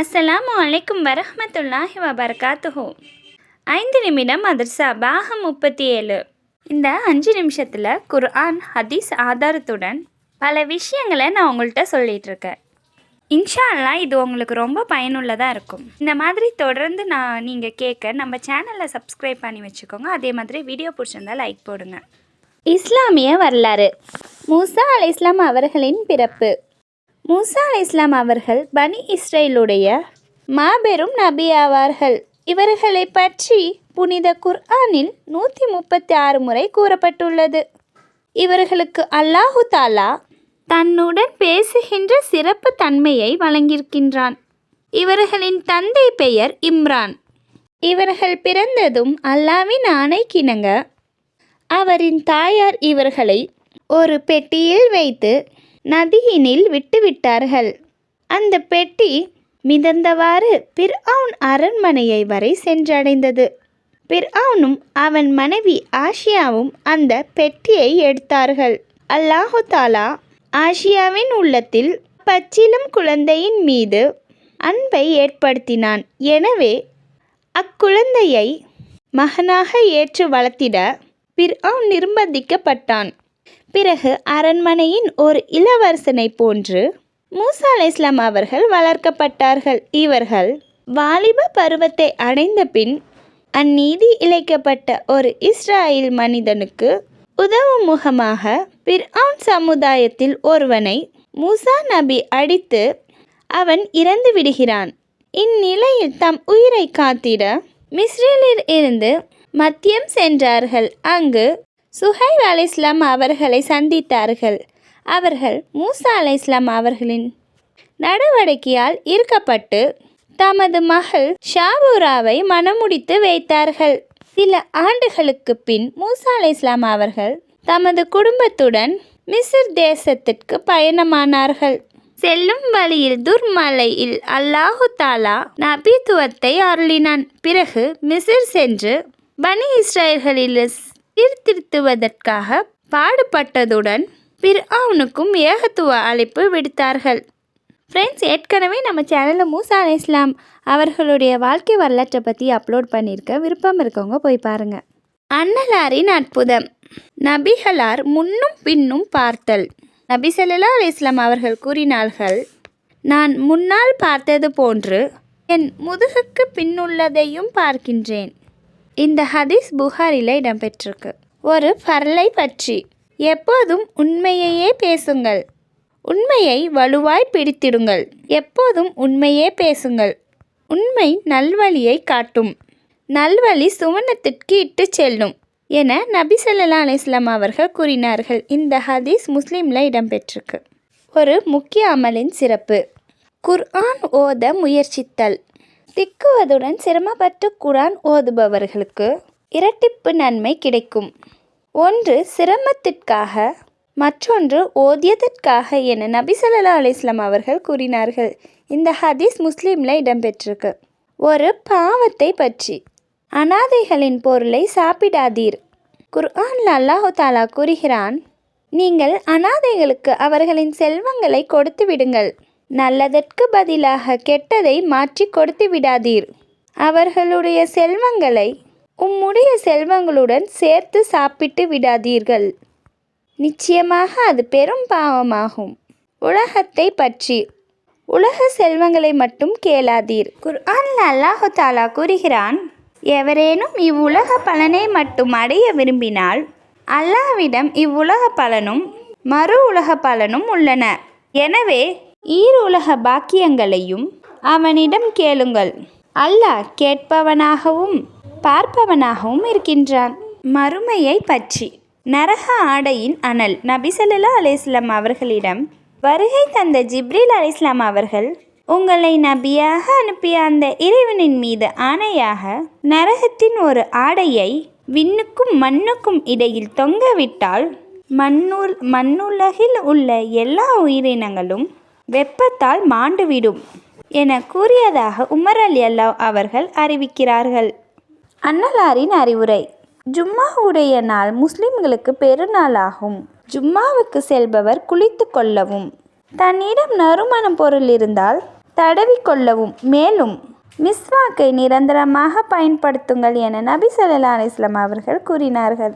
அஸ்ஸலாமு வலைக்கும் வரஹ்மத்துல்லாஹி வபர்காத்துஹோ. ஐந்து நிமிடம் மதர்சா பாகம் முப்பத்தி ஏழு இந்த அஞ்சு நிமிஷத்தில் குர்ஆன் ஹதீஸ் ஆதாரத்துடன் பல விஷயங்களை நான் உங்கள்கிட்ட சொல்லிகிட்டு இருக்கேன் இன்ஷா இது உங்களுக்கு ரொம்ப பயனுள்ளதாக இருக்கும். இந்த மாதிரி தொடர்ந்து நான் நீங்கள் கேட்க நம்ம சேனலை சப்ஸ்கிரைப் பண்ணி வச்சுக்கோங்க. அதே மாதிரி வீடியோ பிடிச்சிருந்தா லைக் போடுங்க. இஸ்லாமிய வரலாறு. மூசா அலை இஸ்லாம் அவர்களின் பிறப்பு. மூசா அலி இஸ்லாம் அவர்கள் பனி இஸ்ரேலுடைய மாபெரும் நபி ஆவார்கள். இவர்களை பற்றி புனித குர்ஆனில் நூற்றி முப்பத்தி ஆறு முறை கூறப்பட்டுள்ளது. இவர்களுக்கு அல்லாஹு தாலா தன்னுடன் பேசுகின்ற சிறப்பு தன்மையை வழங்கியிருக்கின்றான். இவர்களின் தந்தை பெயர் இம்ரான். இவர்கள் பிறந்ததும் அல்லாவின் ஆணைக்கிணங்க. அவரின் தாயார் இவர்களை ஒரு பெட்டியில் வைத்து நதியினில் விட்டுவிட்டார்கள். அந்த பெட்டி மிதந்தவாறு பிர்ஆன் அரண்மனையை வரை சென்றடைந்தது. பிர்ஆனும் அவன் மனைவி ஆஷியாவும் அந்த பெட்டியை எடுத்தார்கள். அல்லாஹு தாலா ஆஷியாவின் உள்ளத்தில் பச்சிலும் குழந்தையின் மீது அன்பை ஏற்படுத்தினான். எனவே அக்குழந்தையை மகனாக ஏற்று வளர்த்திட பிர்ஆன் நிர்பந்திக்கப்பட்டான். பிறகு அரண்மனையின் ஒரு இளவரசனை போன்று மூசா அலை இஸ்லாம் அவர்கள் வளர்க்கப்பட்டார்கள். இவர்கள் வாலிப பருவத்தை அடைந்த பின் அந்நீதி இழைக்கப்பட்ட ஒரு இஸ்ராயல் மனிதனுக்கு உதவும் முகமாக பிர்ஆன் சமுதாயத்தில் ஒருவனை மூசா நபி அடித்து அவன் இறந்து விடுகிறான். இந்நிலையில் தம் உயிரை காத்திட மிஸ்ரிலில் இருந்து மத்தியம் சென்றார்கள். அங்கு சுஹைப் அலை இஸ்லாம் அவர்களை சந்தித்தார்கள். அவர்கள் மூசா அலை இஸ்லாம் அவர்களின் நடவடிக்கையால் ஈர்க்கப்பட்டு தமது மகள் ஷாபூராவை மணமுடித்து வைத்தார்கள். சில ஆண்டுகளுக்கு பின் மூசா அலை இஸ்லாம் அவர்கள் தமது குடும்பத்துடன் மிஸ்ர் தேசத்திற்கு பயணமானார்கள். செல்லும் வழியில் துர்மலையில் அல்லாஹு தாலா நபித்துவத்தை அருளினான். பிறகு மிசிர் சென்று பனி இஸ்ரேல்களில் சீர்திருத்துவதற்காக பாடுபட்டதுடன் பிர்ஆனுக்கும் ஏகத்துவ அழைப்பு விடுத்தார்கள். ஃப்ரெண்ட்ஸ் ஏற்கனவே நம்ம சேனலில் மூசா அலி இஸ்லாம் அவர்களுடைய வாழ்க்கை வரலாற்றை பற்றி அப்லோட் பண்ணியிருக்க விருப்பம் இருக்கவங்க போய் பாருங்கள் அன்னலாரின் அற்புதம். நபிகளார் முன்னும் பின்னும் பார்த்தல். நபி சல்லா அலி இஸ்லாம் அவர்கள் கூறினார்கள் நான் முன்னால் பார்த்தது போன்று என் முதுகுக்கு பின்னுள்ளதையும் பார்க்கின்றேன். இந்த ஹதீஸ் புகாரில் இடம்பெற்றிருக்கு. ஒரு பரலை பற்றி. எப்போதும் உண்மையையே பேசுங்கள். உண்மையை வலுவாய் பிடித்திடுங்கள். எப்போதும் உண்மையே பேசுங்கள். உண்மை நல்வழியை காட்டும். நல்வழி சுவனத்திற்கு இட்டு செல்லும் என நபி ஸல்லல்லாஹு அலிஸ்லாம் அவர்கள் கூறினார்கள். இந்த ஹதீஸ் முஸ்லீமில் இடம்பெற்றிருக்கு. ஒரு முக்கிய அமலின் சிறப்பு. குர்ஆன் ஓத முயற்சித்தல். திக்குவதுடன் சிரமப்பட்டு குரான் ஓதுபவர்களுக்கு இரட்டிப்பு நன்மை கிடைக்கும். ஒன்று சிரமத்திற்காக. மற்றொன்று ஓதியதற்காக என நபிசல்லா அலிஸ்லாம் அவர்கள் கூறினார்கள். இந்த ஹதீஸ் முஸ்லீமில் இடம்பெற்றிருக்கு. ஒரு பாவத்தை பற்றி. அனாதைகளின் பொருளை சாப்பிடாதீர். குர்ஹான் அல்லாஹு தாலா கூறுகிறான் நீங்கள் அனாதைகளுக்கு அவர்களின் செல்வங்களை கொடுத்து விடுங்கள். நல்லதற்கு பதிலாக கெட்டதை மாற்றி கொடுத்து விடாதீர். அவர்களுடைய செல்வங்களை உம்முடைய செல்வங்களுடன் சேர்த்து சாப்பிட்டு விடாதீர்கள். நிச்சயமாக அது பெரும் பாவமாகும். உலகத்தை பற்றி உலக செல்வங்களை மட்டும் கேளாதீர். குர்ஆன் அல்லாஹு தாலா கூறுகிறான் எவரேனும் இவ்வுலக பலனை மட்டும் அடைய விரும்பினால் அல்லாவிடம் இவ்வுலக பலனும் மறு உலக பலனும் உள்ளன. எனவே ஈருலக பாக்கியங்களையும் அவனிடம் கேளுங்கள். அல்லாஹ் கேட்பவனாகவும் பார்ப்பவனாகவும் இருக்கின்றான். மறுமையை பற்றி. நரக ஆடையின் அனல் நபிசல்லா அலிஸ்லாம் அவர்களிடம் வருகை தந்த ஜிப்ரில் அலிஸ்லாம் அவர்கள் உங்களை நபியாக அனுப்பிய அந்த இறைவனின் மீது ஆணையாக நரகத்தின் ஒரு ஆடையை விண்ணுக்கும் மண்ணுக்கும் இடையில் தொங்கவிட்டால் மண்ணுல் மண்ணுலகில் உள்ள எல்லா உயிரினங்களும் வெப்பத்தால் மாண்டுவிடும் என கூறியதாக உமர் அலி அல்லா அவர்கள் அறிவிக்கிறார்கள். அன்னலாரின் அறிவுரை ஜும்மாவுடைய நாள் முஸ்லிம்களுக்கு பெருநாளாகும். ஜும்மாவுக்கு செல்பவர் குளித்து கொள்ளவும் தன்னிடம் நறுமணம் பொருள் இருந்தால் தடவிக்கொள்ளவும் மேலும் மிஸ்வாக்கை நிரந்தரமாக பயன்படுத்துங்கள் என நபி ஸல்லல்லாஹு அலிஸ்லாம் அவர்கள் கூறினார்கள்.